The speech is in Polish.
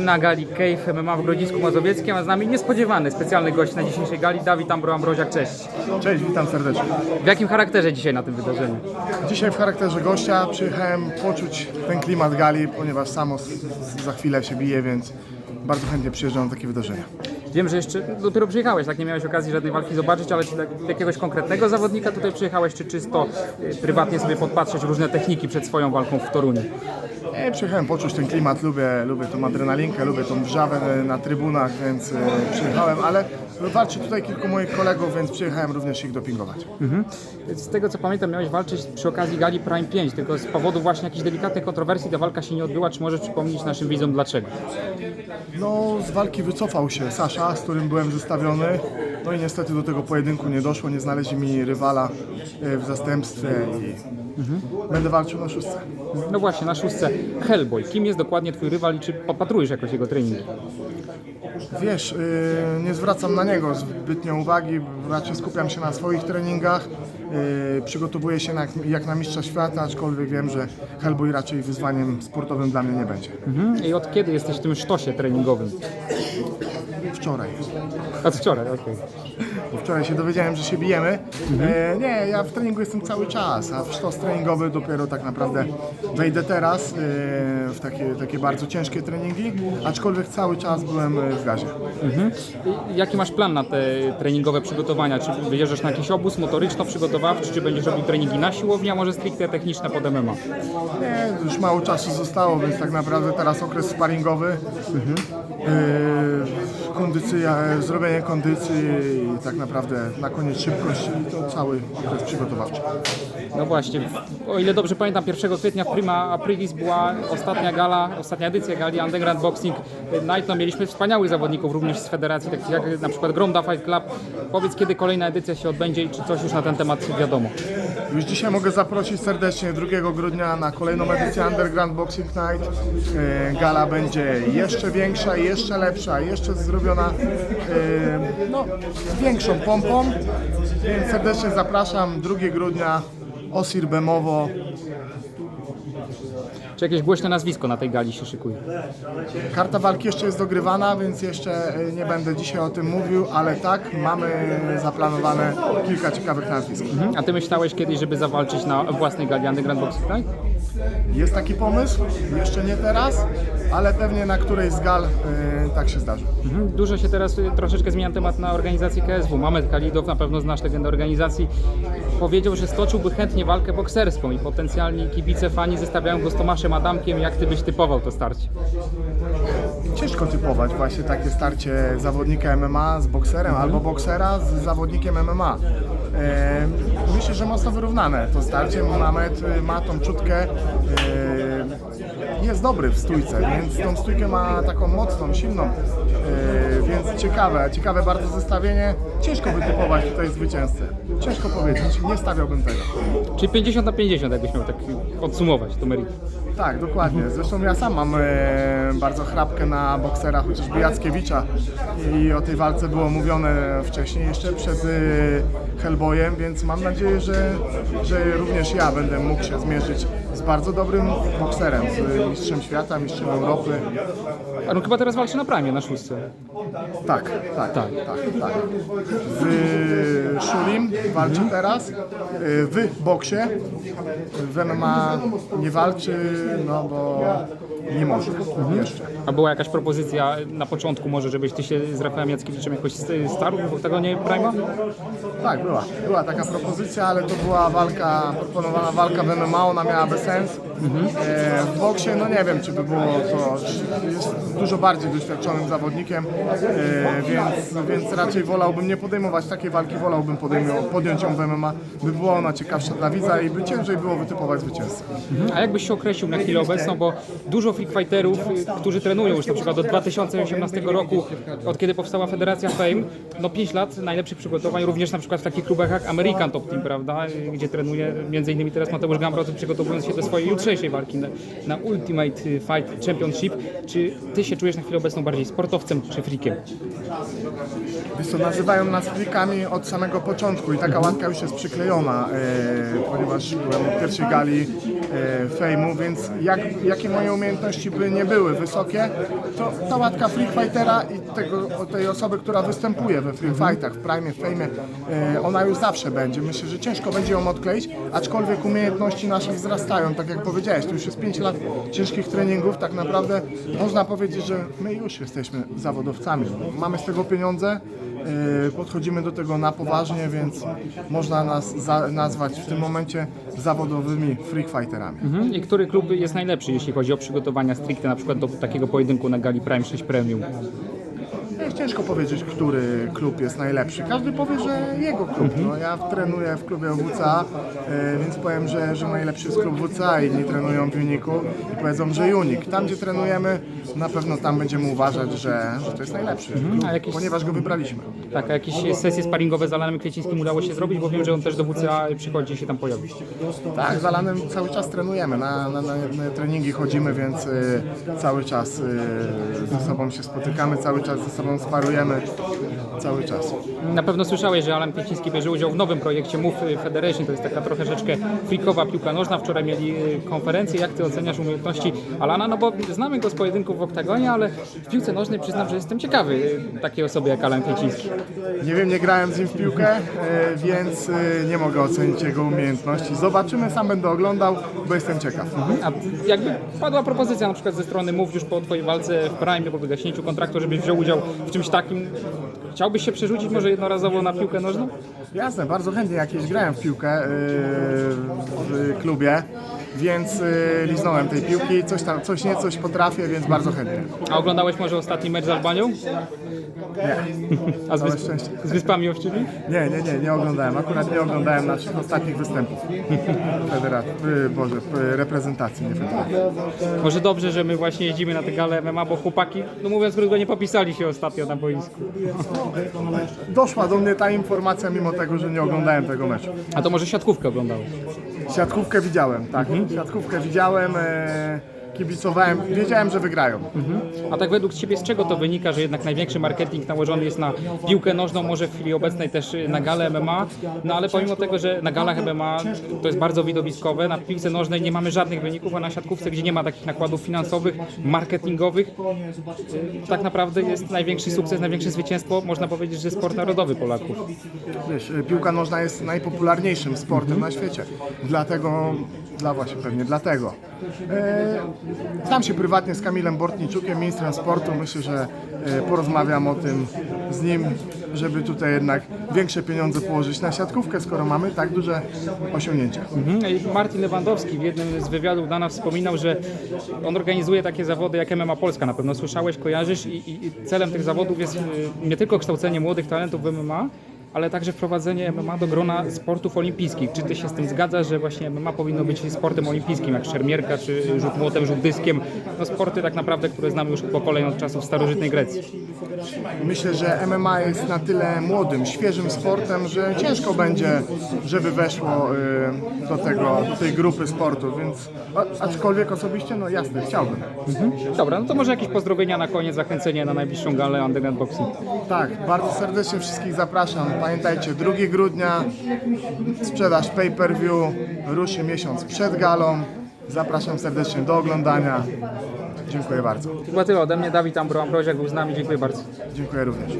Na gali Cave MMA w Grodzisku Mazowieckim, a z nami niespodziewany specjalny gość na dzisiejszej gali, Dawid Ambro-Ambroziak, cześć. Cześć, witam serdecznie. W jakim charakterze dzisiaj na tym wydarzeniu? Dzisiaj w charakterze gościa przyjechałem poczuć ten klimat gali, ponieważ samo za chwilę się bije, więc bardzo chętnie przyjeżdżam na takie wydarzenia. Wiem, że jeszcze dopiero przyjechałeś, tak nie miałeś okazji żadnej walki zobaczyć, ale czy tak, jakiegoś konkretnego zawodnika tutaj przyjechałeś, czy czysto y, prywatnie sobie podpatrzeć różne techniki przed swoją walką w Toruniu? E, przyjechałem poczuć ten klimat, lubię, lubię tą adrenalinkę, lubię tą wrzawę na trybunach, więc e, przyjechałem, ale walczy tutaj kilku moich kolegów, więc przyjechałem również ich dopingować. Z tego co pamiętam, miałeś walczyć przy okazji gali Prime 5, tylko z powodu właśnie jakichś delikatnych kontrowersji ta walka się nie odbyła. Czy możesz przypomnieć naszym widzom dlaczego? No, z walki wycofał się Sasza, z którym byłem zestawiony. No i niestety do tego pojedynku nie doszło, nie znaleźli mi rywala e, w zastępstwie i będę walczył na szóstce. No właśnie, na szóstce Hellboy. Kim jest dokładnie twój rywal i czy popatrujesz jakoś jego treningi? Wiesz, yy, nie zwracam na niego zbytnio uwagi, raczej skupiam się na swoich treningach. Yy, przygotowuję się na, jak na mistrza świata, aczkolwiek wiem, że Hellboy raczej wyzwaniem sportowym dla mnie nie będzie. Mhm. I od kiedy jesteś w tym sztosie treningowym? Wczoraj. Od wczoraj, okej. Wczoraj się dowiedziałem, że się bijemy. E, nie, ja w treningu jestem cały czas, a w sztos treningowy dopiero tak naprawdę wejdę teraz e, w takie, takie bardzo ciężkie treningi, aczkolwiek cały czas byłem e, w gazie. Mhm. I Jaki masz plan na te treningowe przygotowania? Czy wyjeżdżasz na jakiś obóz motoryczno-przygotowawczy, czy będziesz robił treningi na siłowni, a może stricte techniczne pod MMA? Nie, już mało czasu zostało, więc tak naprawdę teraz okres sparingowy. Yy, kondycja, e, zrobienie kondycji i tak naprawdę na koniec szybkość i to cały okres przygotowawczy. No właśnie, o ile dobrze pamiętam, 1 kwietnia w Prima Aprilis była ostatnia gala, ostatnia edycja gali Underground Boxing Night. No, mieliśmy wspaniałych zawodników również z federacji, takich jak na przykład Gronda Fight Club. Powiedz, kiedy kolejna edycja się odbędzie i czy coś już na ten temat wiadomo? Już dzisiaj mogę zaprosić serdecznie 2 grudnia na kolejną edycję Underground Boxing Night. E, Gala będzie jeszcze większa, jeszcze lepsza, jeszcze zrobiona e, no, z większą pompą. Więc serdecznie zapraszam 2 grudnia Osir Bemowo. Czy jakieś głośne nazwisko na tej gali się szykuje? Karta walki jeszcze jest dogrywana, więc jeszcze e, nie będę dzisiaj o tym mówił, ale tak, mamy zaplanowane kilka ciekawych nazwisk. Mhm. A ty myślałeś kiedyś, żeby zawalczyć na własnej gali Underground Boxing Night? Jest taki pomysł, jeszcze nie teraz, ale pewnie na którejś z gal e, tak się zdarzy. Mhm. Dużo się teraz y, troszeczkę zmienia temat na organizację KSW. Mamet Kalidow, na pewno znasz legendę organizacji, powiedział, że stoczyłby chętnie walkę bokserską i potencjalni kibice, fani zestawiają go z Tomaszem Adamkiem. Jak ty byś typował to starcie? Ciężko typować właśnie takie starcie zawodnika MMA z bokserem albo boksera z zawodnikiem MMA. E, myślę, że mocno wyrównane to starcie. Mamet e, ma tą czutkę, e, jest dobry w stójce, więc tą stójkę ma taką mocną, silną, e, więc ciekawe, ciekawe bardzo zestawienie. Ciężko wytypować tutaj zwycięzcę. Ciężko powiedzieć, nie stawiałbym tego. Czyli 50 na 50, jakbyś miał tak podsumować to meritum. Tak, dokładnie. Zresztą ja sam mam e, bardzo chrapkę na boksera, chociażby Jackiewicza i o tej walce było mówione wcześniej, jeszcze przed e, Hellboyem, więc mam nadzieję, że, że również ja będę mógł się zmierzyć z bardzo dobrym bokserem, z mistrzem świata, mistrzem Europy. A no chyba teraz walczy na prime, na szóstce. Tak, tak, tak, tak. tak. W Szulim walczy teraz, e, w boksie, w MMA nie walczy, no bo nie może jeszcze. A była jakaś propozycja na początku może, żebyś ty się z Rafałem Jackiewiczem jakoś starł w oktagonie Prima? Tak, była. Była taka propozycja, ale to była walka, proponowana walka w MMA, ona miałaby sens. E, w boksie, no nie wiem, czy by było to, jest dużo bardziej doświadczonym zawodnikiem, e, więc, więc raczej wolałbym nie podejmować takiej walki, wolałbym podejmio, podjąć ją w MMA, by była ona ciekawsza dla widza i by ciężej było wytypować zwycięzcę. A jakbyś się określił na chwilę obecną, bo dużo freak fighterów, którzy trenują już na przykład od 2018 roku, od kiedy powstała Federacja Fame, no 5 lat najlepszych przygotowań, również na przykład w takich klubach jak American Top Team, prawda, gdzie trenuje między innymi teraz Mateusz Gamrot, przygotowując się do swojej jutrzejszej walki na, na Ultimate Fight Championship. Czy ty się czujesz na chwilę obecną bardziej sportowcem czy freakiem? Wiesz co, nazywają nas frikami od samego początku i taka łatka już jest przyklejona, e, ponieważ byłem od pierwszej gali fejmu, więc jak, jakie moje umiejętności by nie były wysokie, to ta łatka Free Fightera i tego, tej osoby, która występuje we Free Fightach, w Prime, w fejmie, e, ona już zawsze będzie. Myślę, że ciężko będzie ją odkleić, aczkolwiek umiejętności nasze wzrastają, tak jak powiedziałeś, to już jest 5 lat ciężkich treningów, tak naprawdę można powiedzieć, że my już jesteśmy zawodowcami. Mamy z tego pieniądze, e, podchodzimy do tego na poważnie, więc można nas nazwać w tym momencie zawodowymi freak fighterami. Mhm. I który klub jest najlepszy, jeśli chodzi o przygotowania stricte na przykład do takiego pojedynku na gali Prime 6 Premium? Ciężko powiedzieć, który klub jest najlepszy. Każdy powie, że jego klub. No, ja trenuję w klubie WCA, e, więc powiem, że, że najlepszy jest klub WCA. Inni trenują w Uniku i powiedzą, że Unik. Tam, gdzie trenujemy, na pewno tam będziemy uważać, że, że to jest najlepszy klub, A jakieś- ponieważ go wybraliśmy. Tak, a jakieś sesje sparingowe z Alanem Kwiecińskim udało się zrobić, bo wiem, że on też do WCA przychodzi i się tam pojawi. Tak, z Alanem cały czas trenujemy, na, na, na, treningi chodzimy, więc y, cały czas y, ze sobą się spotykamy, cały czas ze sobą sparujemy, cały czas. Na pewno słyszałeś, że Alan Kwieciński bierze udział w nowym projekcie Move Federation, to jest taka trochę troszeczkę freakowa piłka nożna. Wczoraj mieli y, konferencję. Jak ty oceniasz umiejętności Alana? No bo znamy go z pojedynków w oktagonie, ale w piłce nożnej przyznam, że jestem ciekawy y, takiej osoby jak Alan Kwieciński. Nie wiem, nie grałem z nim w piłkę, y, więc y, nie mogę ocenić jego umiejętności. Zobaczymy, sam będę oglądał, bo jestem ciekaw. A jakby padła propozycja na przykład ze strony Move już po twojej walce w Prime, po wygaśnięciu kontraktu, żebyś wziął udział w czymś takim, chciałbyś się przerzucić może jednorazowo na piłkę nożną? Jasne, bardzo chętnie jakieś grałem w piłkę y, w klubie, więc y, liznąłem tej piłki, coś tam, coś nie, coś potrafię, więc bardzo chętnie. A oglądałeś może ostatni mecz z Albanią? Nie. A z, Całe wysp- szczęście. z Wyspami Owczymi? Nie, nie, nie, nie oglądałem. Akurat nie oglądałem naszych ostatnich występów. Federacji, Boże, y, reprezentacji, nie federacji. Może dobrze, że my właśnie jeździmy na te gale MMA, bo chłopaki, no mówiąc krótko, nie popisali się ostatnio na boisku. Doszła do mnie ta informacja, mimo tego, że nie oglądałem tego meczu. A to może siatkówkę oglądałeś? Siatkówkę widziałem, tak. Siatkówkę widziałem, e, kibicowałem, wiedziałem, że wygrają. A tak według Ciebie z czego to wynika, że jednak największy marketing nałożony jest na piłkę nożną, może w chwili obecnej też y, na galę MMA, no ale pomimo tego, że na galach MMA to jest bardzo widowiskowe, na piłce nożnej nie mamy żadnych wyników, a na siatkówce, gdzie nie ma takich nakładów finansowych, marketingowych, y, tak naprawdę jest największy sukces, największe zwycięstwo, można powiedzieć, że sport narodowy Polaków. Wiesz, e, piłka nożna jest najpopularniejszym sportem na świecie. Dlatego, dla właśnie pewnie dlatego. E, znam się prywatnie z Kamilem Bortniczukiem, ministrem sportu. Myślę, że e, porozmawiam o tym z nim, żeby tutaj jednak większe pieniądze położyć na siatkówkę, skoro mamy tak duże osiągnięcia. Mhm. Martin Lewandowski w jednym z wywiadów dla nas wspominał, że on organizuje takie zawody jak MMA Polska. Na pewno słyszałeś, kojarzysz i, i, celem tych zawodów jest y, nie tylko kształcenie młodych talentów w MMA, ale także wprowadzenie MMA do grona sportów olimpijskich. Czy ty się z tym zgadzasz, że właśnie MMA powinno być sportem olimpijskim, jak szermierka, czy rzut młotem, rzut dyskiem? No sporty tak naprawdę, które znamy już po kolei od czasów starożytnej Grecji. Myślę, że MMA jest na tyle młodym, świeżym sportem, że ciężko będzie, żeby weszło y, do, tego, do tej grupy sportu, więc aczkolwiek osobiście, no jasne, chciałbym. Dobra, no to może jakieś pozdrowienia na koniec, zachęcenie na najbliższą galę Underground Boxing. Tak, bardzo serdecznie wszystkich zapraszam. Pamiętajcie, 2 grudnia sprzedaż pay-per-view ruszy miesiąc przed galą. Zapraszam serdecznie do oglądania. Dziękuję bardzo. Chyba tyle ode mnie. Dawid Ambro Ambroziak był z nami. Dziękuję bardzo. Dziękuję również.